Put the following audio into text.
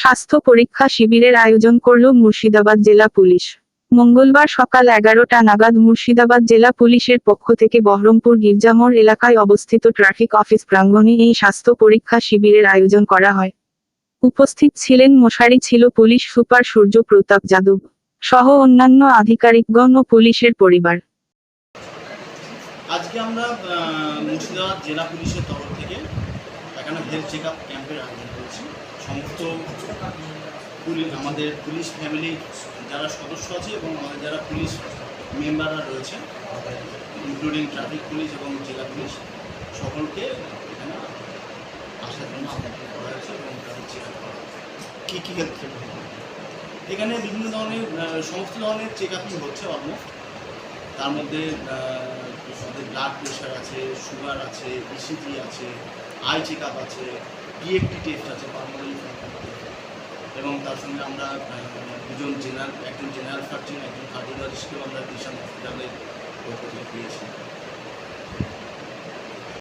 স্বাস্থ্য পরীক্ষা শিবিরের আয়োজন করল মুর্শিদাবাদ জেলা পুলিশ। মঙ্গলবার সকাল এগারোটা নাগাদ মুর্শিদাবাদ জেলা পুলিশের পক্ষ থেকে বহরমপুর গির্জামোড় এলাকায় অবস্থিত ট্রাফিক অফিস প্রাঙ্গণে এই স্বাস্থ্য পরীক্ষা শিবিরের আয়োজন করা হয়। উপস্থিত ছিলেন মশারি ছিল পুলিশ সুপার সূর্য প্রতাপ যাদব সহ অন্যান্য আধিকারিকগণ ও পুলিশের পরিবার। আজকে আমরা মুর্শিদাবাদ জেলা পুলিশের তরফ থেকে হেলথ চেক আপ ক্যাম্পের আয়োজন করছি। সমস্ত পুলিশ আমাদের পুলিশ ফ্যামিলি যারা সদস্য আছে এবং আমাদের যারা পুলিশ মেম্বাররা রয়েছে ইনক্লুডিং ট্রাফিক পুলিশ এবং জেলা পুলিশ সকলকে এখানে আসার জন্য আমন্ত্রণ করা হয়েছে এবং তাদের চেক আপ করা। কি কি হেলথ চেক এখানে বিভিন্ন ধরনের সমস্ত ধরনের চেক আপই হচ্ছে অলমোস্ট তার মধ্যে ব্লাড প্রেশার আছে সুগার আছে ইসিজি আছে আই চেক আপ আছে ডিএফটি টেস্ট আছে। এবং তার সঙ্গে আমরা দুজন জেনারেল একজন জেনারেল সার্জন একজন কার্ডিওলজিস্টকেও আমরা দিশাম হসপিটালে পেয়েছি